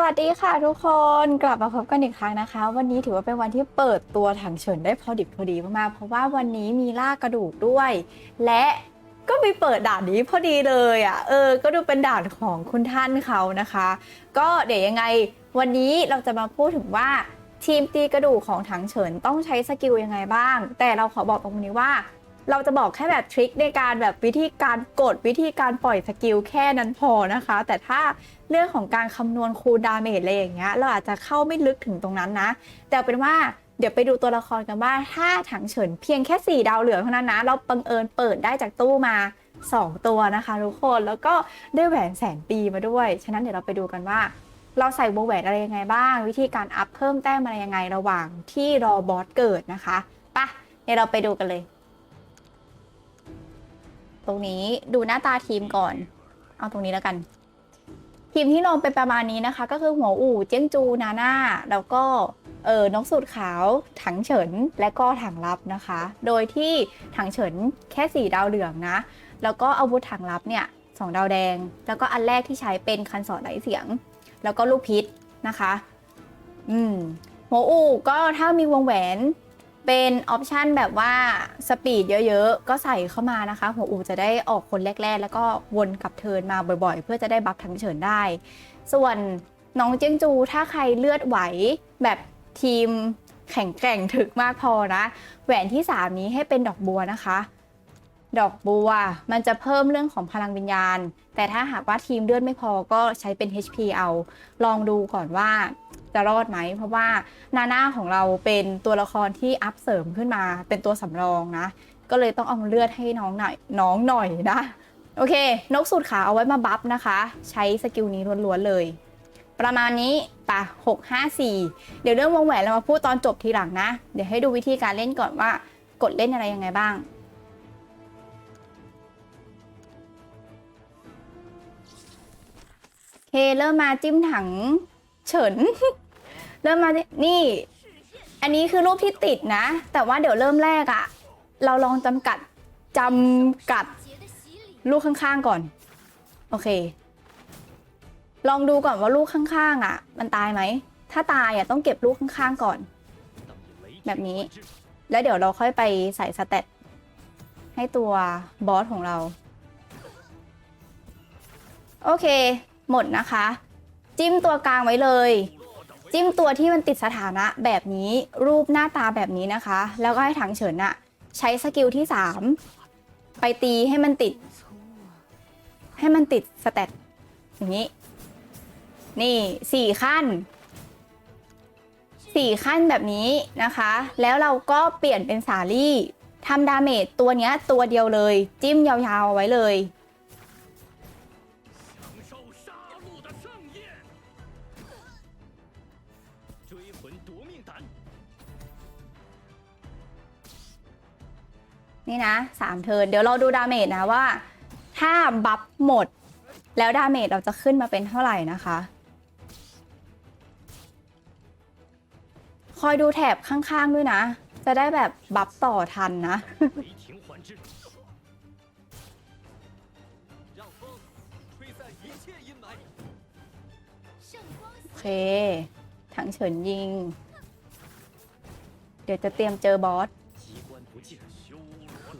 สวัสดีค่ะทุกคนกลับมาพบกันอีกครั้งนะคะ วันนี้ถือว่าเป็นวันที่เปิดตัวถังเฉินได้พอดิบพอดีมากๆเพราะว่าวันนี้มีล่ากระดูกด้วย และก็มีเปิดด่านนี้พอดีเลยอะเออ ก็ดูเป็นด่านของคุณท่านเขานะคะ ก็เดี๋ยวยังไงวันนี้เราจะมาพูดถึงว่าทีมตีกระดูกของถังเฉินต้องใช้สกิลยังไงบ้าง แต่เราขอบอกตรงนี้ว่า เราจะบอกแค่แบบทริคในการแบบวิธีการกดวิธีการปล่อยสกิลแค่นั้นพอนะคะ แต่ถ้าเรื่องของการคำนวณคูลดาเมจอะไรอย่างเงี้ยเราอาจจะเข้าไม่ลึกถึงตรงนั้นนะ แต่เป็นว่าเดี๋ยวไปดูตัวละครกันว่าถ้าถังเฉินเพียงแค่ 4 ดาวเหลืองเท่านั้นนะ เราบังเอิญเปิดได้จากตู้มา 2 ตัวนะคะทุกคนแล้วก็ได้แหวนแสนปีมาด้วย ฉะนั้นเดี๋ยวเราไปดูกันว่า เราใส่วงแหวนอะไรยังไงบ้าง วิธีการอัพเพิ่มแต้มอะไรยังไงระหว่างที่รอบอสเกิดนะคะปะเดี๋ยวเราไปดูกันเลย ตรงนี้ดูหน้าตาทีมก่อน เอาตรงนี้แล้วกัน ทีมที่ลงเป็นประมาณนี้นะคะ ก็คือหัวอู่เจี้ยงจูนาน่าแล้วก็เออนกสูตรขาวถังเฉินและก็ถังลับนะคะ โดยที่ถังเฉินแค่ 4 ดาวเหลืองนะ แล้วก็อาวุธถังลับเนี่ยสองดาวแดง แล้วก็อันแรกที่ใช้เป็นคันสอดไหลเสียง แล้วก็ลูกพิษนะคะ อืมหัวอู่ก็ถ้ามีวงแหวน เป็นออปชันแบบว่าสปีดเยอะๆ ก็ใส่เข้ามานะคะ หัวอูจะได้ออกคนแรกๆ แล้วก็วนกลับเทินมาบ่อยๆ เพื่อจะได้บัฟทั้งเฉินได้ ส่วนน้องเจียงจูถ้าใครเลือดไหวแบบทีมแข็งแกร่งถึกมากพอนะ แหวนที่ 3 นี้ให้เป็นดอกบัวนะคะ ดอกบัวมันจะเพิ่มเรื่องของพลังวิญญาณ แต่ถ้าหากว่าทีมเลือดไม่พอก็ใช้เป็น HP เอา ลองดูก่อนว่า จะรอดไหม เพราะว่านาน่าของเราเป็นตัวละครที่อัพเสริมขึ้นมาเป็นตัวสำรองนะ ก็เลยต้องเอาเลือดให้น้องหน่อยน้องหน่อยนะ โอเค นกสูตรขาเอาไว้มาบัฟนะคะ ใช้สกิลนี้ล้วนๆเลย ประมาณนี้ปะ6 5 4 เดี๋ยวเรื่องวงแหวนเรามาพูดตอนจบทีหลังนะ เดี๋ยวให้ดูวิธีการเล่นก่อนว่ากดเล่นอะไรยังไงบ้างโอเคเริ่มมาจิ้มถัง เฉิน เริ่มมานี่ อันนี้คือรูปที่ติดนะ แต่ว่าเดี๋ยวเริ่มแรกอะเราลองจำกัดจำกัดลูกข้างๆก่อน โอเค ลองดูก่อนว่าลูกข้างๆอะมันตายไหม ถ้าตายอะต้องเก็บลูกข้างๆก่อน แบบนี้ แล้วเดี๋ยวเราค่อยไปใส่สเตตให้ตัวบอสของเรา โอเค หมดนะคะ จิ้มตัวกลางไว้เลย จิ้มตัวที่มันติดสถานะแบบนี้รูปหน้าตาแบบนี้นะคะ แล้วก็ให้ถังเฉินอะใช้สกิลที่ 3 ไปตีให้มันติด ให้มันติดสเตตอย่างนี้ นี่สี่ขั้นสี่ขั้นแบบนี้นะคะ แล้วเราก็เปลี่ยนเป็นสาลี่ทำดาเมจตัวเนี้ยตัวเดียวเลย จิ้มยาวๆเอาไว้เลย นี่นะสามเทิร์นเดี๋ยวเราดูดาเมจนะว่า ถ้าบัฟหมด แล้วดาเมจเราจะขึ้นมาเป็นเท่าไหร่นะคะ คอยดูแถบข้างๆด้วยนะ จะได้แบบบัฟต่อทันนะโอเค ถังเฉินยิง เดี๋ยวจะเตรียมเจอบอส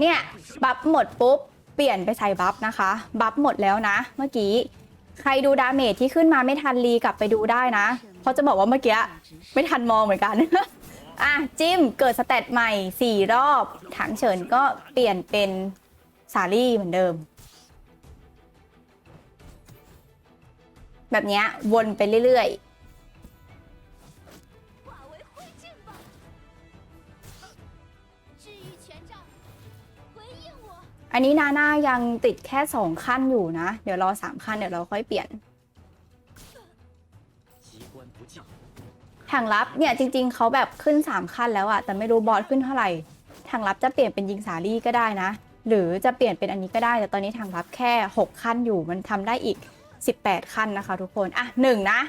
เนี่ยบัฟหมดปุ๊บ เปลี่ยนไปใส่บัฟนะคะ บัฟหมดแล้วนะ เมื่อกี้ ใครดูดาเมจที่ขึ้นมาไม่ทันรีกลับไปดูได้นะ เพราะจะบอกว่าเมื่อกี้ไม่ทันมองเหมือนกันอะจิ้มเกิดสเตตใหม่ 4 รอบถังเฉินก็เปลี่ยนเป็นสาลี่เหมือนเดิม แบบนี้วนไปเรื่อย化 อันนี้นาหน้ายังติดแค่สองขั้นอยู่นะ เดี๋ยวรอสามขั้นเดี๋ยวเราค่อยเปลี่ยน ถังลับเนี่ยจริง ๆเขาแบบขึ้นสามขั้นแล้วอะแต่ไม่รู้บอสขึ้นเท่าไหร่ ถังลับจะเปลี่ยนเป็นยิงสาลี่ก็ได้นะ หรือจะเปลี่ยนเป็นอันนี้ก็ได้ แต่ตอนนี้ถังลับแค่หกขั้นอยู่ มันทำได้อีกสิบแปดขั้นนะคะ ทุกคน อะหนึ่งนะ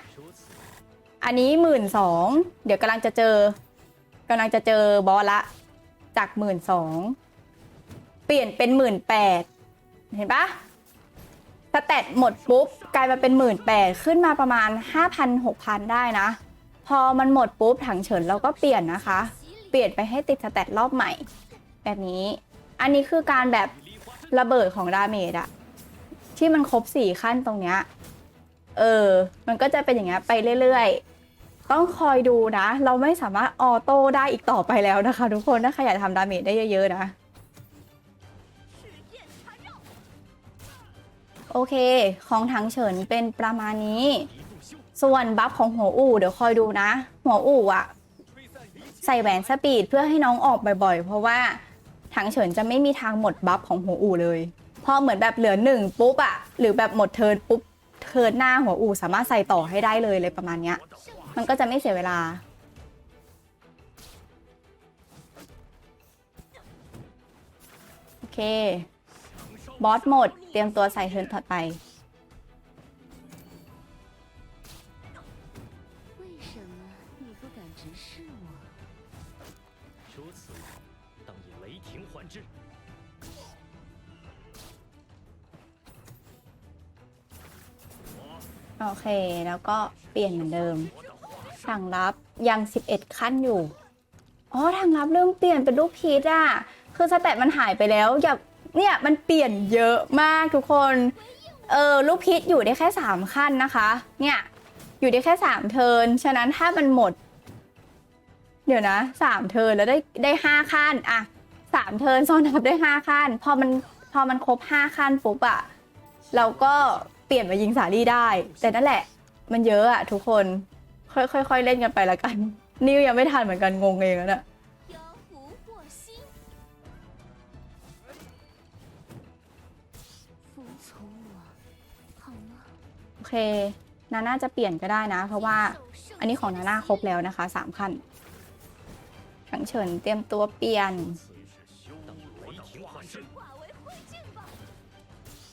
อันนี้หมื่นสองเดี๋ยวกำลังจะเจอ กำลังจะเจอบอสละ จากหมื่นสอง ปลี่ยนเป็นหมื่นแปดเห็นปะสแตทหมดปุ๊บกลายมาเป็นหมื่นแปดขึ้นมาประมาณ 5,000 6,000 ได้นะ พอมันหมดปุ๊บถังเฉินเราก็เปลี่ยนนะคะ เปลี่ยนไปให้ติดสแตทรอบใหม่ แบบนี้ อันนี้คือการแบบระเบิดของดาเมจอะที่มันครบสี่ขั้นตรงเนี้ยเออ มันก็จะเป็นอย่างเงี้ยไปเรื่อยๆ ต้องคอยดูนะ เราไม่สามารถออโต้ได้อีกต่อไปแล้วนะคะ ทุกคนถ้าใครอยากทำดาเมจได้เยอะๆนะ โอเค ของถังเฉินเป็นประมาณนี้ ส่วนบัฟของหัวอู่เดี๋ยวคอยดูนะ หัวอู่อะใส่แหวนสปีดเพื่อให้น้องออกบ่อยๆ เพราะว่าถังเฉินจะไม่มีทางหมดบัฟของหัวอู่เลย พอเหมือนแบบเหลือหนึ่งปุ๊บอะหรือแบบหมดเทิร์นปุ๊บเทิร์นหน้าหัวอู่สามารถใส่ต่อให้ได้เลยเลยประมาณเนี้ย มันก็จะไม่เสียเวลาโอเค บอสหมด เตรียมตัวใส่เทิร์นถัดไป โอเค แล้วก็เปลี่ยนเหมือนเดิม สั่งรับยัง 11 ขั้นอยู่ อ๋อ ทางรับเริ่มเปลี่ยนเป็นลูกพีชอะ คือสเตตมันหายไปแล้ว อย่า เนี่ยมันเปลี่ยนเยอะมากทุกคน เออลูกพีชอยู่ได้แค่ 3 ขั้นนะคะ เนี่ยอยู่ได้แค่ 3 เทิน ฉะนั้นถ้ามันหมด เดี๋ยวนะ3เทินแล้วได้ได้ 5 ขั้นอะ3เทินซ้อนทับได้ 5 ขั้น พอมันพอมันครบ 5 ขั้นปุ๊บอะเราก็เปลี่ยนมายิงสาลี่ได้ แต่นั่นแหละ มันเยอะอะทุกคนค่อยๆเล่นกันไปละกัน นิวยังไม่ทันเหมือนกันงงเองแล้วนะ妖 คนาน่าจะเปลี่ยนก็ได้นะ เพราะว่าอันนี้ของนาน่าครบแล้วนะคะสามขั้นถังเฉินเตรียมตัวเปลี่ยน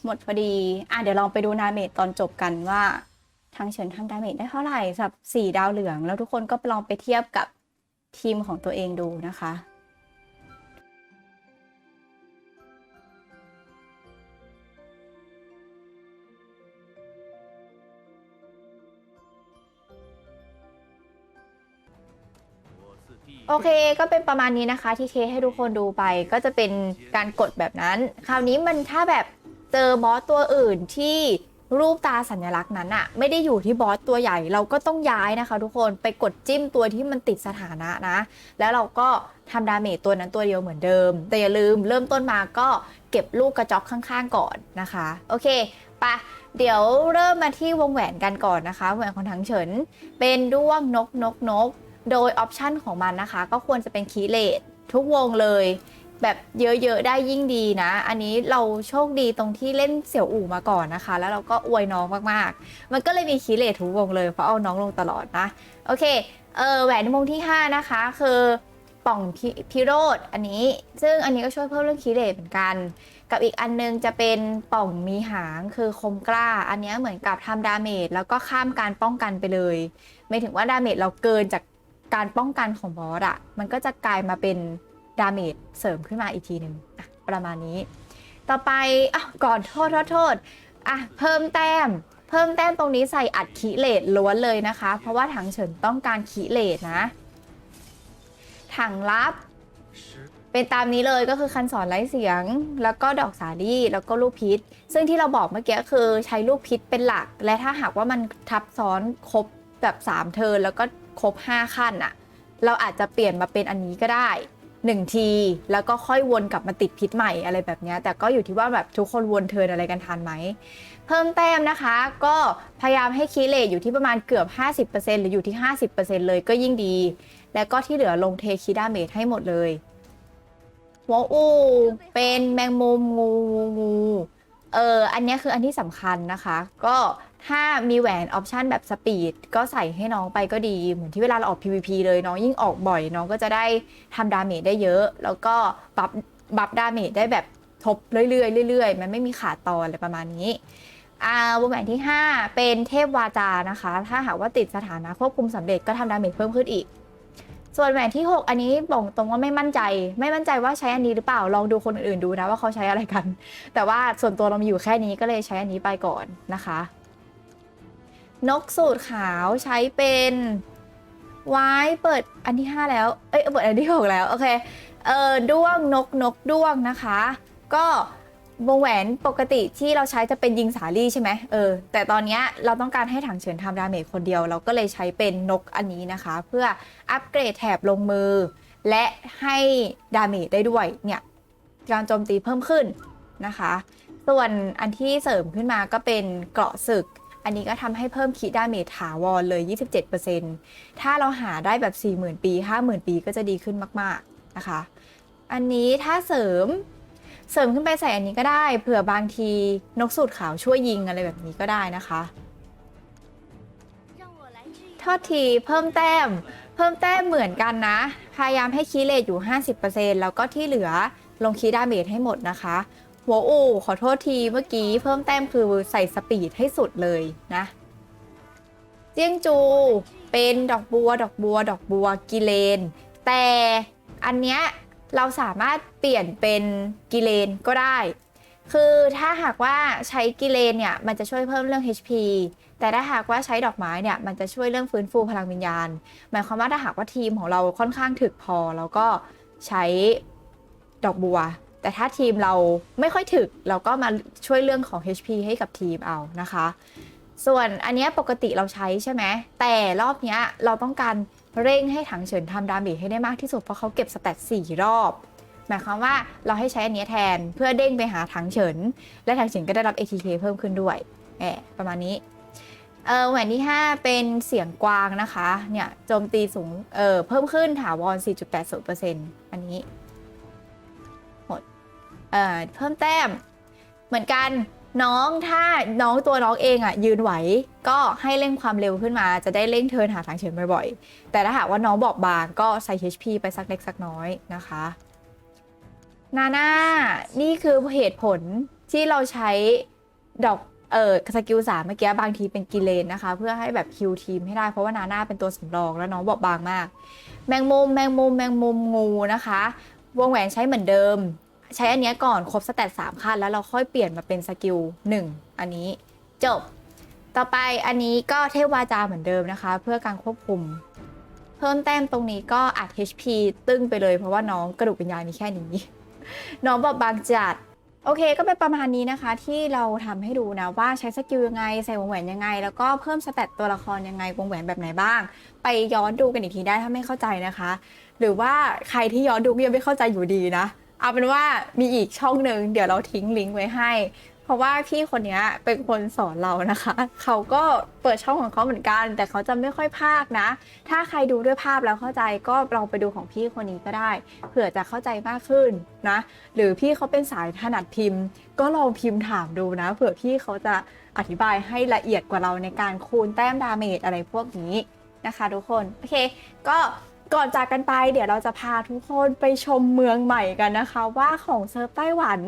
หมดพอดีอะเดี๋ยวลองไปดูนาเมตตอนจบกันว่าทางเฉินทำดาเมจได้เท่าไหร่สับสี่ดาวเหลือง แล้วทุกคนก็ลองไปเทียบกับทีมของตัวเองดูนะคะ โอเคก็เป็นประมาณนี้นะคะที่เคให้ทุกคนดูไป ก็จะเป็นการกดแบบนั้น คราวนี้มันถ้าแบบเจอบอสตัวอื่นที่รูปตาสัญลักษณ์นั้นอะไม่ได้อยู่ที่บอสตัวใหญ่เราก็ต้องย้ายนะคะ ทุกคนไปกดจิ้มตัวที่มันติดสถานะนะ แล้วเราก็ทำดาเมจตัวนั้นตัวเดียวเหมือนเดิม แต่อย่าลืมเริ่มต้นมาก็เก็บลูกกระจอกข้างๆก่อนนะคะ โอเคปะเดี๋ยวเริ่มมาที่วงแหวนกันก่อนนะคะวงแหวนของถังเฉิน เป็นด้วงนกนกนก โดยออปชันของมันนะคะ ก็ควรจะเป็นคีเลตทุกวงเลย แบบเยอะๆได้ยิ่งดีนะ อันนี้เราโชคดีตรงที่เล่นเสี่ยวอู่มาก่อนนะคะ แล้วเราก็อวยน้องมากๆ มันก็เลยมีคีเลตทุกวงเลยเพราะเอาน้องลงตลอดนะ โอเคเออแหวนวงที่ 5 นะคะ คือป่องพิพิโรธอันนี้ ซึ่งอันนี้ก็ช่วยเพิ่มเรื่องคีเลตเหมือนกัน กับอีกอันนึงจะเป็นป่องมีหางคือคมกล้า อันนี้เหมือนกับทำดาเมจแล้วก็ข้ามการป้องกันไปเลย ไม่ถึงว่าดาเมจเราเกินจาก การป้องกันของบอสอะมันก็จะกลายมาเป็นดาเมจเสริมขึ้นมาอีกทีหนึ่งประมาณนี้ ต่อไปอก่อนโทษโทษโทษอะเพิ่มแต้ม เพิ่มแต้มตรงนี้ใส่อัดขีเลตล้วนเลยนะคะ เพราะว่าถังเฉินต้องการขีเลตนะ ถังลับ เป็นตามนี้เลยก็คือคันสอนไร้เสียง แล้วก็ดอกสาลี่แล้วก็ลูกพิษ ซึ่งที่เราบอกเมื่อกี้คือใช้ลูกพิษเป็นหลัก และถ้าหากว่ามันทับซ้อนครบแบบ 3 เทินแล้วก็ ครบ 5 ขั้นอะเราอาจจะเปลี่ยนมาเป็นอันนี้ก็ได้ 1 ที แล้วก็ค่อยวนกลับมาติดพิษใหม่อะไรแบบนี้ แต่ก็อยู่ที่ว่าแบบทุกคนวนเทินอะไรกันทันไหม เพิ่มแต้มนะคะ ก็พยายามให้คีเลตอยู่ที่ประมาณเกือบ 50%หรืออยู่ที่ 50%เลยก็ยิ่งดี แล้วก็ที่เหลือลงเทคีดาเมจให้หมดเลยหัวอูเป็นแมงมุมงูงูงูเอออันนี้คืออันที่สำคัญนะคะ ก็ ถ้ามีแหวนออปชันแบบสปีดก็ใส่ให้น้องไปก็ดี เหมือนที่เวลาเราออก PVP เลยน้องยิ่งออกบ่อยน้องก็จะได้ทำดาเมจได้เยอะ แล้วก็บัฟบัฟดาเมจได้แบบทบเรื่อยๆเรื่อยๆ มันไม่มีขาดตอนอะไรประมาณนี้อ่าวงแหวนที่ 5 เป็นเทพวาจานะคะ ถ้าหากว่าติดสถานะควบคุมสำเร็จก็ทำดาเมจเพิ่มขึ้นอีก ส่วนแหวนที่ 6 อันนี้บอกตรงว่าไม่มั่นใจ ไม่มั่นใจว่าใช้อันนี้หรือเปล่าลองดูคนอื่นๆดูนะว่าเขาใช้อะไรกัน แต่ว่าส่วนตัวเรามีอยู่แค่นี้ก็เลยใช้อันนี้ไปก่อนนะคะ นกสูตรขาวใช้เป็นไว้เปิดอันที่ 5 แล้ว เอ้ยเปิดอันที่ 6 แล้ว โอเค เออด้วงนกนกด้วงนะคะ ก็วงแหวนปกติที่เราใช้จะเป็นยิงสาลี่ใช่ไหมเออ แต่ตอนเนี้ยเราต้องการให้ถังเฉินทำดาเมจคนเดียว เราก็เลยใช้เป็นนกอันนี้นะคะ เพื่ออัปเกรดแถบลงมือ และให้ดาเมจได้ด้วย เนี่ย การโจมตีเพิ่มขึ้นนะคะ ส่วนอันที่เสริมขึ้นมาก็เป็นเกราะศึก อันนี้ก็ทำให้เพิ่มคีดดาเมจถาวรเลย 27%ถ้าเราหาได้แบบ 40,000 ปี 50,000 ปีก็จะดีขึ้นมาก ๆ นะคะ อันนี้ถ้าเสริมเสริมขึ้นไปใส่อันนี้ก็ได้เผื่อบางทีนกสูตรขาวช่วยยิงอะไรแบบนี้ก็ได้นะคะทอดทีเพิ่มแต้ม เพิ่มแต้มเหมือนกันนะ พยายามให้คีเลตอยู่ 50%แล้วก็ที่เหลือลงคีดาเมจให้หมดนะคะ หัวอู่ขอโทษทีเมื่อกี้เพิ่มแต้มคือใส่สปีดให้สุดเลยนะ เจียงจูเป็นดอกบัว ดอกบัว ดอกบัวกิเลน แต่อันเนี้ยเราสามารถเปลี่ยนเป็นกิเลนก็ได้ คือถ้าหากว่าใช้กิเลนเนี่ยมันจะช่วยเพิ่มเรื่อง HP แต่ถ้าหากว่าใช้ดอกไม้เนี่ยมันจะช่วยเรื่องฟื้นฟูพลังวิญญาณ หมายความว่าถ้าหากว่าทีมของเราค่อนข้างถึกพอเราก็ใช้ดอกบัว แต่ถ้าทีมเราไม่ค่อยถึก เราก็มาช่วยเรื่องของ HP ให้กับทีมเอานะคะ ส่วนอันนี้ปกติเราใช้ใช่ไหม แต่รอบนี้เราต้องการเร่งให้ถังเฉินทำดาเมจให้ได้มากที่สุด เพราะเขาเก็บสแตทสี่รอบ หมายความว่าเราให้ใช้อันนี้แทนเพื่อเด้งไปหาถังเฉิน และถังเฉินก็ได้รับ ATK เพิ่มขึ้นด้วยแอบประมาณนี้เออแหวนที่ 5 เป็นเสียงกวางนะคะ เนี่ยโจมตีสูงเออเพิ่มขึ้นถาวร4.80%อันนี้ เอ่อเพิ่มแต้ม เหมือนกันน้องถ้าน้องตัวน้องเองอะยืนไหว ก็ให้เร่งความเร็วขึ้นมา จะได้เร่งเทิร์นหาทางเฉินบ่อยๆ แต่ถ้าหากว่าน้องบอกบางก็ใส่ HP ไปสักเล็กสักน้อยนะคะนาน่านี่คือเหตุผลที่เราใช้ดอกเออสกิลสามเมื่อกี้บางทีเป็นกิเลนนะคะ เพื่อให้แบบคิวทีมให้ได้เพราะว่านาน่าเป็นตัวสำรองแล้วน้องบอกบางมาก แมงมุมแมงมุมแมงมุมงูนะคะ วงแหวนใช้เหมือนเดิม ใช้อันเนี้ยก่อนครบสแตทสามขั้นแล้วเราค่อยเปลี่ยนมาเป็นสกิลหนึ่งอันนี้จบ ต่อไปอันนี้ก็เทพวาจาเหมือนเดิมนะคะ เพื่อการควบคุม เพิ่มแต้มตรงนี้ก็อัด HP ตึ้งไปเลย เพราะว่าน้องกระดูกวิญญาณมีแค่นี้ น้องบอกบางจัดโอเคก็เป็นประมาณนี้นะคะที่เราทำให้ดูนะว่าใช้สกิลยังไงใส่วงแหวนยังไง แล้วก็เพิ่มสเตตตัวละครยังไงวงแหวนแบบไหนบ้าง ไปย้อนดูกันอีกทีได้ถ้าไม่เข้าใจนะคะ หรือว่าใครที่ย้อนดูยังไม่เข้าใจอยู่ดีนะ เอาเป็นว่ามีอีกช่องหนึ่งเดี๋ยวเราทิ้งลิงก์ไว้ให้ เพราะว่าพี่คนนี้เป็นคนสอนเรานะคะ เขาก็เปิดช่องของเขาเหมือนกัน แต่เขาจะไม่ค่อยพากนะ ถ้าใครดูด้วยภาพแล้วเข้าใจก็ลองไปดูของพี่คนนี้ก็ได้ เผื่อจะเข้าใจมากขึ้นนะ หรือพี่เขาเป็นสายถนัดพิมพ์ ก็ลองพิมพ์ถามดูนะ เผื่อพี่เขาจะอธิบายให้ละเอียดกว่าเราในการคูณแต้มดาเมจอะไรพวกนี้นะคะ ทุกคน โอเค ก็ ก่อนจากกันไปเดี๋ยวเราจะพาทุกคนไปชมเมืองใหม่กันนะคะ ว่าของเซิร์ฟไต้หวัน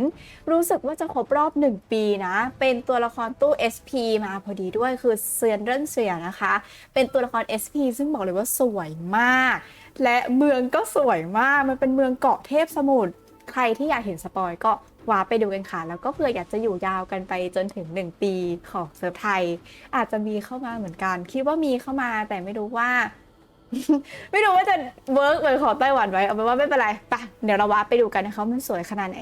รู้สึกว่าจะครบรอบ 1 ปีนะ เป็นตัวละครตู้ SP มาพอดีด้วยคือเซียนเรนเซียนะคะ เป็นตัวละคร SP ซึ่งบอกเลยว่าสวยมาก และเมืองก็สวยมากมันเป็นเมืองเกาะเทพสมุทรใครที่อยากเห็นสปอยก็ว้าไปดูกันค่ะ แล้วก็เผื่ออยากจะอยู่ยาวกันไปจนถึง 1 ปีของเซิร์ฟไทย อาจจะมีเข้ามาเหมือนกัน คิดว่ามีเข้ามาแต่ไม่รู้ว่า ไม่รู้ว่าจะเวิร์กเหมือนของไต้หวันไว้เอาเป็นว่าไม่เป็นไรไปะเดี๋ยวเราว้าไปดูกันนะคะว่ามันสวยขนาดไหน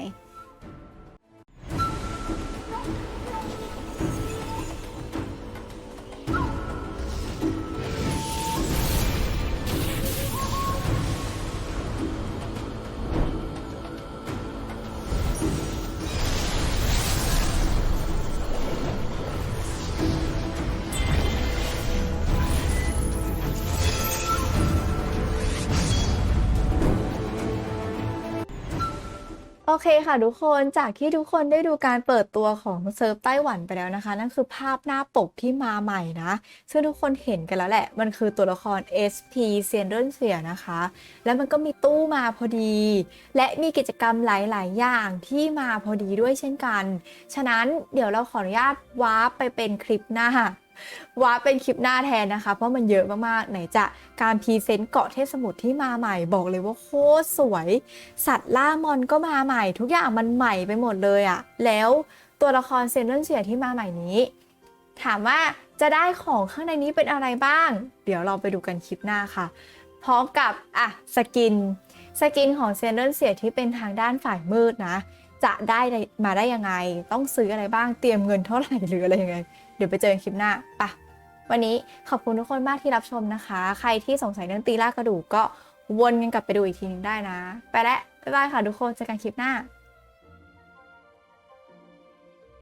โอเคค่ะทุกคนจากที่ทุกคนได้ดูการเปิดตัวของเซิร์ฟไต้หวันไปแล้วนะคะ นั่นคือภาพหน้าปกที่มาใหม่นะ ซึ่งทุกคนเห็นกันแล้วแหละ มันคือตัวละคร SP เซียนเรนเซียนะคะ แล้วมันก็มีตู้มาพอดี และมีกิจกรรมหลาย ๆ อย่างที่มาพอดีด้วยเช่นกัน ฉะนั้นเดี๋ยวเราขออนุญาตวาร์ปไปเป็นคลิปหน้า ว่าเป็นคลิปหน้าแทนนะคะ เพราะมันเยอะมากๆ ไหนจะการพรีเซนต์เกาะเทพสมุทรที่มาใหม่บอกเลยว่าโคตรสวย สัตว์ล่ามอนก็มาใหม่ ทุกอย่างมันใหม่ไปหมดเลยอะแล้วตัวละครเซนเรนเสียที่มาใหม่นี้ ถามว่าจะได้ของข้างในนี้เป็นอะไรบ้าง เดี๋ยวเราไปดูกันคลิปหน้าค่ะ พร้อมกับอะสกิน สกินของเซนเรนเสียที่เป็นทางด้านฝ่ายมืดนะ จะได้มาได้ยังไง ต้องซื้ออะไรบ้าง เตรียมเงินเท่าไหร่หรืออะไรยังไง ดี๋ยวไปเจอกันคลิปหน้าปะวันนี้ขอบคุณทุกคนมากที่รับชมนะคะ ใครที่สงสัยเรื่องตีลากกระดูกก็วนกันกลับไปดูอีกทีนึงได้นะ ไปแล้วบ๊ายบายค่ะทุกคนเจอกันคลิปหน้า